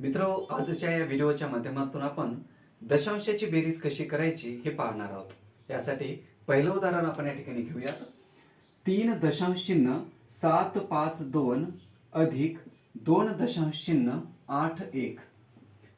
मित्र आजच्या या व्हिडिओच्या माध्यमातून आपण दशांशाची बेरीज कशी करायची हे पाहणार आहोत. यासाठी पहिलं उदाहरण आपण या ठिकाणी घेऊयात तीन दशांश चिन्ह सात पाच दोन अधिक दोन दशांश चिन्ह आठ एक.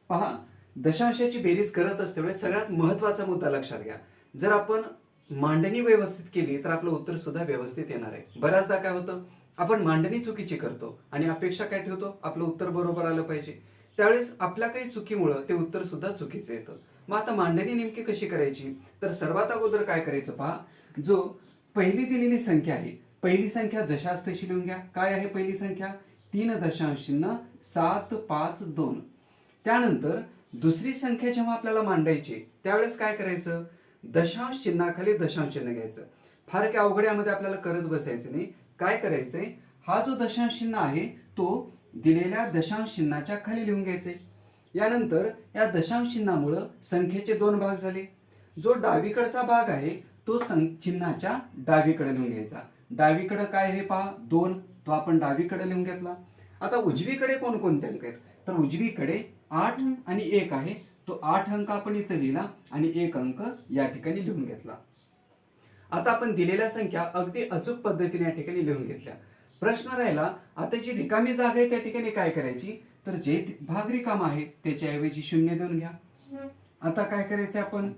पहा दशांशाची बेरीज करत असतेवेळी सगळ्यात महत्त्वाचा मुद्दा लक्षात घ्या. जर आपण मांडणी व्यवस्थित केली तर आपलं उत्तर सुद्धा व्यवस्थित येणार आहे. बऱ्याचदा काय होतं आपण मांडणी चुकीची करतो आणि अपेक्षा काय ठेवतो? आपलं उत्तर बरोबर आलं पाहिजे. त्यावेळेस आपल्या काही चुकीमुळं ते उत्तर सुद्धा चुकीचं येतं. मग आता मांडणी नेमकी कशी करायची? तर सर्वात अगोदर काय करायचं पहा? जो पहिली दिलेली संख्या आहे पहिली संख्या जशास तशी लिहून घ्या. काय आहे पहिली संख्या? तीन दशांश चिन्ह सात पाच दोन. त्यानंतर दुसरी संख्या जेव्हा आपल्याला मांडायची त्यावेळेस काय करायचं? दशांश चिन्हाखाली दशांश चिन्ह घ्यायचं. फार काय अवघड्यामध्ये आपल्याला करत बसायचं नाही. काय करायचंय? हा जो दशांश चिन्ह आहे तो दिलेल्या दशांश चिन्हाच्या खाली लिहून घ्यायचे. यानंतर या दशांश चिन्हामुळं संख्येचे दोन भाग झाले. जो डावीकडचा भाग आहे तो सं चिन्हाच्या डावीकडे लिहून घ्यायचा. डावीकडे काय हे पहा दोन. तो आपण डावीकडे लिहून घेतला. आता उजवीकडे कोणकोणते अंक आहेत? तर उजवीकडे आठ आणि एक आहे. तो आठ अंक आपण इथं लिहिला आणि एक अंक या ठिकाणी लिहून घेतला. आता आपण दिलेल्या संख्या अगदी अचूक पद्धतीने या ठिकाणी लिहून घेतल्या. प्रश्न राहिला आता जी रिकामी जागा आहे त्या ठिकाणी काय करायची? तर जे भाग रिकाम आहे त्याच्याऐवजी शून्य देऊन घ्या. आता काय करायचं आपण?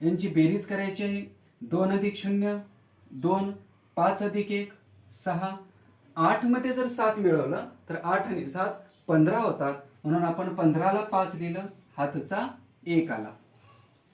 यांची बेरीज करायची आहे. दोन अधिक शून्य दोन पाच अधिक एक सहा. आठमध्ये जर सात मिळवलं तर आठ आणि सात पंधरा होतात. म्हणून आपण पंधराला पाच लिहिलं हातचा एक आला.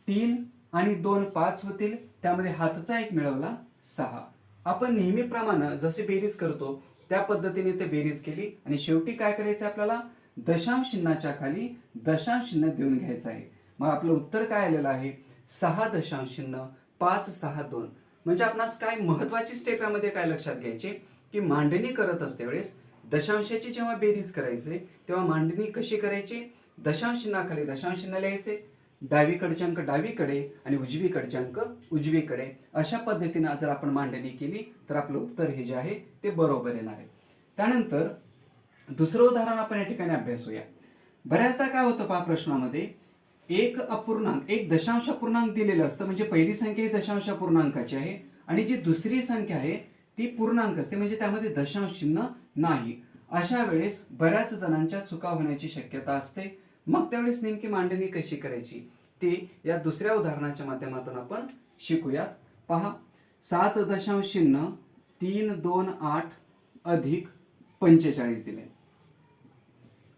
तीन आणि दोन पाच होतील त्यामध्ये हातचा एक मिळवला सहा. आपण नेहमीप्रमाणे जसे बेरीज करतो त्या पद्धतीने ते बेरीज केली. आणि शेवटी काय करायचं आपल्याला? दशांश चिन्हाच्या खाली दशांश चिन्ह देऊन घ्यायचं आहे. मग आपलं उत्तर काय आलेलं आहे? सहा दशांश चिन्ह पाच सहा दोन. म्हणजे आपणास काय महत्वाची स्टेप यामध्ये काय लक्षात घ्यायची? की मांडणी करत असते वेळेस दशांशाची जेव्हा बेरीज करायचे तेव्हा मांडणी कशी करायची? दशांश चिन्हाखाली दशांश चिन्ह लिहायचे. डावीकडचे अंक डावीकडे आणि उजवीकडचे अंक उजवीकडे. अशा पद्धतीने जर आपण मांडणी केली तर आपलं उत्तर हे जे आहे ते बरोबर येणार आहे. त्यानंतर दुसरं उदाहरण आपण या ठिकाणी अभ्यासूया बऱ्याचदा काय होतं पहा प्रश्नामध्ये एक अपूर्णांक एक दशांश पूर्णांक दिलेलं असतं म्हणजे पहिली संख्या ही दशांश पूर्णांकाची आहे आणि जी दुसरी संख्या आहे ती पूर्णांक असते म्हणजे त्यामध्ये दशांश चिन्ह नाही. अशा वेळेस बऱ्याच जणांच्या चुका होण्याची शक्यता असते. मग त्यावेळेस नेमकी मांडणी कशी करायची? ते या दुसऱ्या उदाहरणाच्या माध्यमातून आपण शिकूयात. पहा सात दशांश चिन्ह तीन दोन आठ अधिक पंचेचाळीस दिले.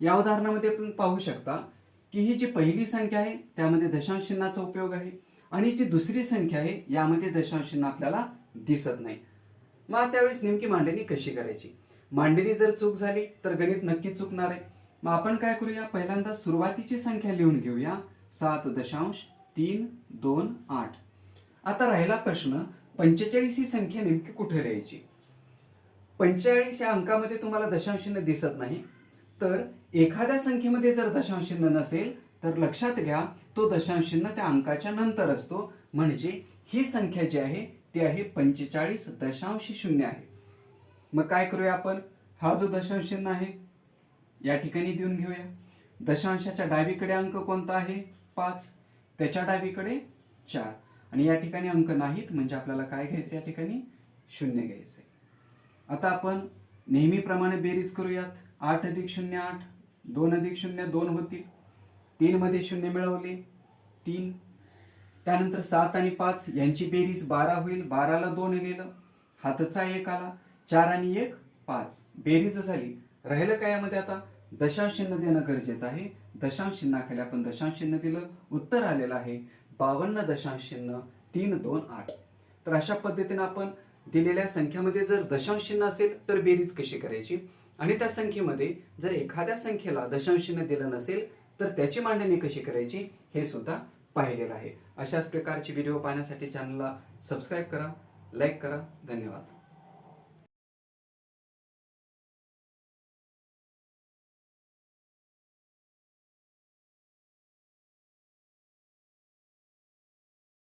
या उदाहरणामध्ये आपण पाहू शकता की ही जी पहिली संख्या आहे त्यामध्ये दशांश चिन्हाचा उपयोग आहे आणि जी दुसरी संख्या आहे यामध्ये दशांश चिन्ह आपल्याला दिसत नाही. मग त्यावेळेस नेमकी मांडणी कशी करायची? मांडणी जर चूक झाली तर गणित नक्की चुकणार आहे. मग आपण काय करूया? पहिल्यांदा सुरुवातीची संख्या लिहून घेऊया. सात दशांश तीन दोन आठ. आता राहिला प्रश्न पंचेचाळीस ही संख्या नेमकी कुठे राहायची? पंचेचाळीस या अंकामध्ये तुम्हाला दशांशिन्ह दिसत नाही. तर एखाद्या संख्येमध्ये जर दशांशिन्ह नसेल तर लक्षात घ्या तो दशांशिन्ह त्या अंकाच्या नंतर असतो. म्हणजे ही संख्या जी आहे ती आहे पंचेचाळीस दशांश शून्य आहे. मग काय करूया आपण? हा जो दशांश चिन्ह आहे या ठिकाणी देऊन घेऊया. दशांशाच्या डावीकडे अंक कोणता आहे? पाच. त्याच्या डावीकडे चार. आणि या ठिकाणी अंक नाहीत म्हणजे आपल्याला काय घ्यायचं या ठिकाणी? शून्य घ्यायचंय. आता आपण नेहमीप्रमाणे बेरीज करूयात. आठ अधिक शून्य आठ दोन अधिक शून्य दोन होतील तीनमध्ये शून्य मिळवले. तीन. त्यानंतर सात आणि पाच यांची बेरीज बारा होईल. बाराला दोन गेलं. हातचा एक आला. चार आणि एक पाच. बेरीज झाली. राहिलं काय यामध्ये आता? दशांश चिन्ह देणं गरजेचं आहे. दशांश चिन्हाखाली आपण दशांश चिन्ह दिलं. उत्तर आलेलं आहे बावन्न दशांश चिन्ह तीन दोन आठ. तर अशा पद्धतीने आपण दिलेल्या संख्येमध्ये जर दशांश चिन्ह असेल तर बेरीज कशी करायची? आणि त्या संख्येमध्ये जर एखाद्या संख्येला दशांश चिन्ह दिलं नसेल तर त्याची मांडणी कशी करायची? हे सुद्धा पाहिलेलं आहे. अशाच प्रकारचे व्हिडिओ पाहण्यासाठी चॅनलला सबस्क्राईब करा लाईक करा. धन्यवाद.